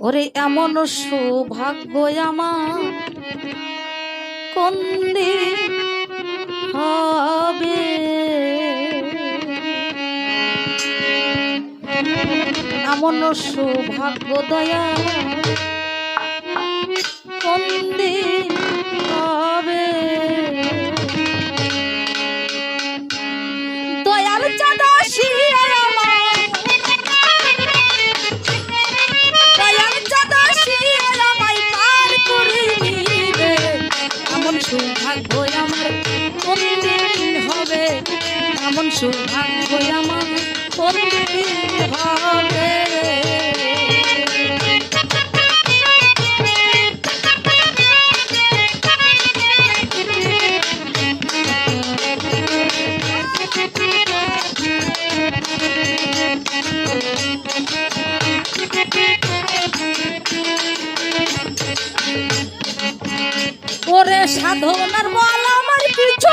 ওরে এমন সৌভাগ্য আমার। কোন হবে? এমন সৌভাগ্য দয়া। কোন দিন এমন সৌভাগ্য আমার সাধনার বল আমার কিছু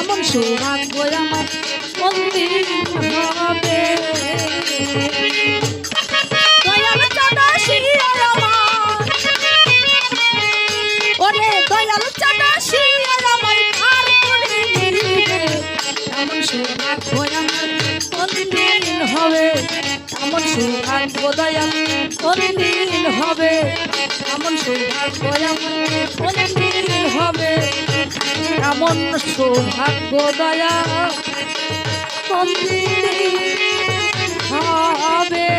এমন আমার কোন হবে দয়াল চাঁদা পার করে আমার দিন হবে এমন সৌভাগ্য হবে এমন সৌভাগ্য সৌভাগ্য দয়া কমপ্লিট হবে